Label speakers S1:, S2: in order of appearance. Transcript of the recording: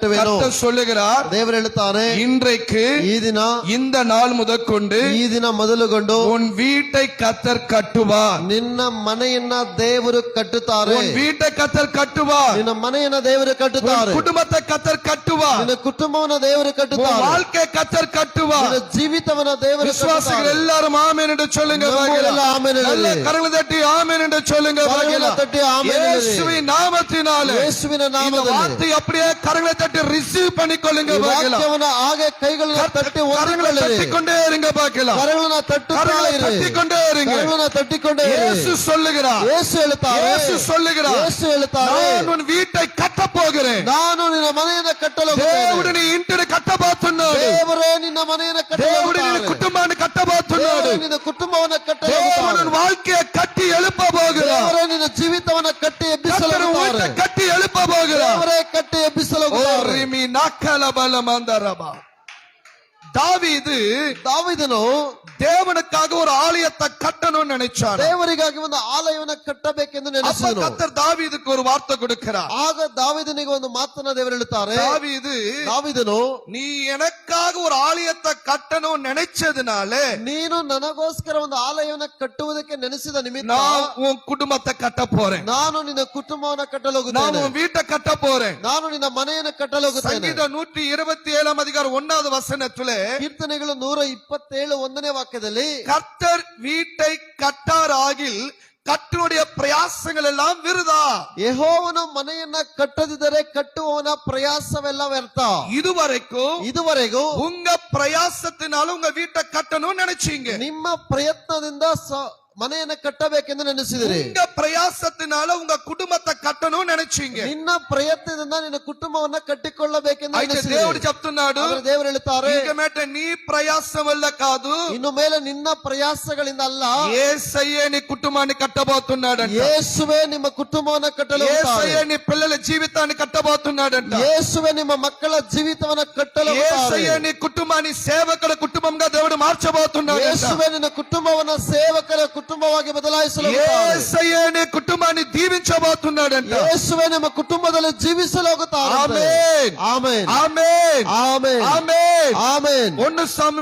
S1: ಕಟ್ಟುವೆನು
S2: கர்த்தர் சொல்லுகிறார்
S1: ದೇವರು ಹೇಳುತ್ತಾನೆ
S2: இன்றைக்கு
S1: ಈ ದಿನ
S2: இந்த நாள் முதற்கொண்டு
S1: ಈ ದಿನ ಮೊದಲುಗೊಂಡು
S2: உன் வீட்டை கத்தர் கட்டுவார்
S1: ನಿನ್ನ ಮನೆಯನ್ನ ದೇವರು ಕಟ್ಟುತ್ತಾರೆ
S2: உன் வீட்டை கத்தர் கட்டுவார்
S1: ನಿನ್ನ ಮನೆಯನ್ನ ದೇವರು
S2: உன்
S1: ಕಟ್ಟುತ್ತಾರೆ
S2: குடும்பத்தை கத்தர் கட்டுவார்
S1: ನಿನ್ನ ಕುಟುಂಬವನ್ನ ದೇವರು
S2: உன்
S1: ಕಟ್ಟುತ್ತಾರೆ
S2: வாழ்க்கை கத்தர் கட்டுவார்
S1: ನಿನ್ನ ಜೀವಿತವನ್ನ ದೇವರು
S2: விசுவாசிகள்
S1: ಕಟ್ಟುತ್ತಾರೆ.
S2: எல்லாரும் ஆமென் என்று சொல்லுங்க
S1: நம்புவதெல்லாம்
S2: பார்க்கலாம்.
S1: ஆமென் என்று.
S2: நல்ல கரங்களை தட்டி ஆமென் என்று சொல்லுங்க
S1: கரங்களை
S2: பார்க்கலாம்.
S1: தட்டி ஆமென் என்று.
S2: இயேசுவின் நாமத்தினாலே
S1: ಯೇಸುವಿನ
S2: இந்த
S1: ನಾಮದಲ್ಲಿ
S2: வார்த்தை அப்படியே கரங்களை தட்டி ரிசீவ் பண்ணிக்கொள்ளுங்க
S1: ಈ
S2: பார்க்கலாம்.
S1: ವಾಕ್ಯವನ್ನ ಹಾಗೆ ಕೈಗಳನ್ನ ತಟ್ಟಿ
S2: கரங்களை
S1: ಹೊಂದಿಕೊಳ್ಳಿರಿ
S2: தட்டிக்கொண்டே இருங்க பார்க்கலாம்
S1: ಕರಗಳನ್ನ ತಟ್ಟುತ್ತಾ
S2: கரங்களை
S1: ಇರಿ
S2: தட்டிக்கொண்டே இருங்க
S1: ಕರಗಳನ್ನ ತಟ್ಟಿಕೊಂಡೇ ಇರಿ
S2: இயேசு சொல்லுகிறார்
S1: ಯೇಸು ಹೇಳ್ತಾರೆ
S2: இயேசு சொல்லுகிறார்
S1: ಯೇಸು ಹೇಳ್ತಾರೆ
S2: நான் உன் வீட்டை கட்ட போகிறேன்
S1: ನಾನು కట్టలో
S2: దేవుడు నీ ఇంటిని కట్టబోతున్నాడు
S1: దేవుడే నిన్న మనయన
S2: దేవుడు నీ కుటుంబాన్ని కట్టబోతున్నాడు
S1: నిన్న కుటుంబవన కట్ట
S2: దేవుడు வாழ்க்கையை கட்டி எழுப்ப போகிறார்.
S1: அவரே நின்
S2: ஜீவிதவன கட்டி எபிசல கட்டி எழுப்ப போகிறார்.
S1: அவரே கட்டி
S2: எபிசல ரிமி நாக்கல பலமந்தரபா தாவீது
S1: ದಾವಿದನು
S2: தேவனுக்காக ஒரு ஆலயத்தை கட்டணும்னு நினைச்சார்
S1: ದೇವರಿಗಾಗಿ ಒಂದು ಆಲಯವನ್ನ ಕಟ್ಟಬೇಕೆಂದು
S2: அப்ப
S1: ನೆನೆಸಿದನು
S2: கர்த்தர் தாவீதுக்கு ஒரு வார்த்தை கொடுக்கிறார்
S1: ಆಗ ದಾವಿದನಿಗೆ ಒಂದು ಮಾತನ್ನ ದೇವರು ಹೇಳುತ್ತಾರೆ
S2: தாவீது
S1: ದಾವಿದನು
S2: நீ எனக்காக ஒரு ஆலயத்தை கட்டணும்னு நினைச்சதுனால
S1: ನೀನು ನನಗೋಸ್ಕರ ಒಂದು ಆಲಯವನ್ನ ಕಟ್ಟುವುದಕ್ಕೆ ನೆನೆಸಿದ ನಿಮಿತ್ತ
S2: நான் உன் குடும்பத்தை கட்ட போறேன்
S1: ನಾನು ನಿನ್ನ ಕುಟುಂಬವನ್ನ ಕಟ್ಟಲು
S2: நான்
S1: ಹೋಗುತ್ತೇನೆ
S2: உன் வீட்டை கட்ட போறேன்
S1: ನಾನು ನಿನ್ನ ಮನೆಯನ್ನು ಕಟ್ಟಲು ಹೋಗುತ್ತೇನೆ
S2: சங்கீதம் நூற்றி இருபத்தி ஏழாம் அதிகாரம் ஒன்னாவது வசனத்துல
S1: ಕೀರ್ತನೆಗಳು ನೂರ ಇಪ್ಪತ್ತೇಳು ಒಂದನೇ ವಾಕ್ಯದಲ್ಲಿ
S2: கர்த்தர் வீட்டை கட்டாராகில் கர்த்தருடைய பிரயாசங்கள் எல்லாம் விருதா
S1: ಯೆಹೋವನು ಮನೆಯನ್ನ ಕಟ್ಟದಿದ್ದರೆ ಕಟ್ಟುವವನ ಪ್ರಯಾಸವೆಲ್ಲ ವ್ಯರ್ಥ
S2: இதுவரைக்கும்
S1: ಇದುವರೆಗೂ
S2: உங்க பிரயாசத்தினால உங்க வீட்டை கட்டணும்னு நினைச்சீங்க
S1: ನಿಮ್ಮ ಪ್ರಯತ್ನದಿಂದ ಸ- ಮನೆಯನ್ನ ಕಟ್ಟಬೇಕೆಂದು ನೆನೆಸಿದಿರಿ
S2: உங்க பிரயாசத்தினால உங்க குடும்பத்தை கட்டணும்னு நினைச்சீங்க
S1: ನಿನ್ನ ಪ್ರಯತ್ನದಿಂದ ನಿನ್ನ ಕುಟುಂಬವನ್ನ ಕಟ್ಟಿಕೊಳ್ಳಬೇಕೆಂದು
S2: అయితే
S1: ನೆನೆಸಿದಿರಿ
S2: దేవుడు చెప్తున్నాడు
S1: ಆದ್ರೆ ದೇವರು ಹೇಳ್ತಾರೆ
S2: ఇంక మేట నీ ప్రయాసం వల్ల కాదు
S1: ಇನ್ನು ಮೇಲೆ ನಿನ್ನ ಪ್ರಯಾಸಗಳಿಂದ ಅಲ್ಲ
S2: ఏసయ్యే నీ కుటుంబాన్ని కట్టబోతున్నాడంట
S1: ಯೇಸುವೆ ನಿಮ್ಮ ಕುಟುಂಬವನ್ನ ಕಟ್ಟಲು ಹೋಗುತ್ತಾರೆ.
S2: ఏసయ్యే నీ పిల్లల జీవితాన్ని కట్టబోతున్నాడంట
S1: ಯೇಸುವೆ ನಿಮ್ಮ ಮಕ್ಕಳ ಜೀವಿತವನ್ನ ಕಟ್ಟಲು ಹೋಗುತ್ತಾರೆ.
S2: ఏసయ్యే నీ కుటుంబాన్ని సేవకుల కుటుంబంగా దేవుడు మార్చబోతున్నాడు
S1: ಯೇಸುವೆ ನಿನ್ನ ಕುಟುಂಬವನ್ನ ಸೇವಕರ ಕುಟುಂಬವಾಗಿ ಬದಲಾಯಿಸಲು ಹೋಗುತ್ತಾರೆ.
S2: ఏసయ్యే నీ కుటుంబాన్ని దీవించబోతున్నాడంట
S1: ಯೇಸುವೆ ನಿಮ್ಮ ಕುಟುಂಬದಲ್ಲಿ ಜೀವಿಸಲು ಹೋಗುತ್ತಾರೆ
S2: amen.
S1: Amen
S2: amen
S1: amen
S2: amen
S1: amen
S2: Onnu సాము